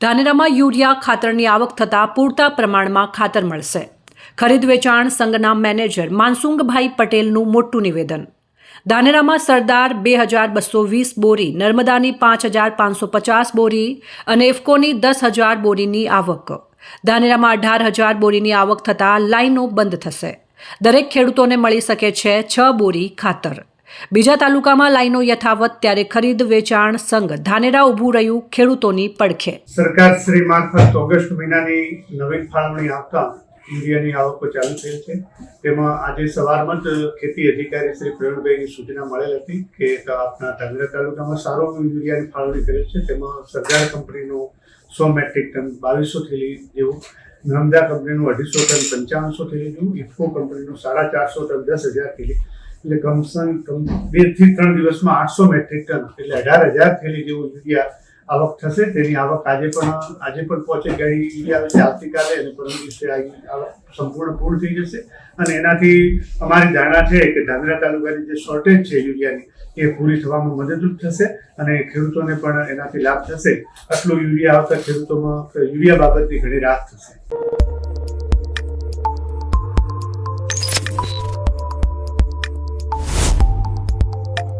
ધાનેરામાં urea ખાતરની આવક થતાં પૂરતા પ્રમાણમાં ખાતર મળશે. ખરીદ વેચાણ સંઘના મેનેજર માનસુંગભાઈ પટેલનું મોટું નિવેદન. ધાનેરામાં સરદાર બે હજાર બસો વીસ બોરી, નર્મદાની પાંચ હજાર પાંચસો પચાસ બોરી અને ઇફકોની દસ હજાર બોરીની આવક. ધાનેરામાં અઢાર હજાર બોરીની આવક થતાં લાઈનો બંધ થશે. દરેક ખેડૂતોને મળી શકે છે છ બોરી ખાતર. બીજા તાલુકામાં લાઈનો યથાવત ત્યારે ખરીદ વેચાણ સંઘ ધાનેરા ઊભું રહ્યું ખેડૂતોની પડખે. સરકાર શ્રી મારફત ઓગસ્ટ મહિનાની નવીન ફાળવણી આપતા યુરિયાની આવકો ચાલુ થઈ છે. તેમાં આજે સવારમાં જ ખેતી અધિકારી શ્રી પ્રવીણભાઈની સૂચના મળેલ હતી કે આપણા ધાંગધ્રા તાલુકામાં સારો યુરિયાની ફાળવણી કરેલ છે. તેમાં સરદાર કંપનીનું સો મેટ્રિક ટન બાવીસો થેલી જેવું, નર્મદા કંપનીનું અઢીસો ટન, પંચાવનસો થેલી જેવું, ઇફકો કંપનીનું સાડા ચારસો ટન, દસ હજાર થેલી એટલે કમસમ કમ બેથી ત્રણ દિવસમાં આઠસો મેટ્રિક ટન, એટલે અઢાર હજાર થેલી જેવું યુરિયા આવક થશે. તેની આવક આજે પણ આજે પણ પહોંચે ગઈ યુરિયા આવે છે આવતીકાલે, અને પરમ દિવસે આવક સંપૂર્ણ પૂર્ણ થઈ જશે. અને એનાથી અમારી ધારણા છે કે ધાંગધ્રા તાલુકાની જે શોર્ટેજ છે યુરિયાની, એ પૂરી થવામાં મદદરૂપ થશે, અને ખેડૂતોને પણ એનાથી લાભ થશે. આટલું યુરિયા આવતા ખેડૂતોમાં, યુરિયા બાબતની ઘણી રાહત થશે.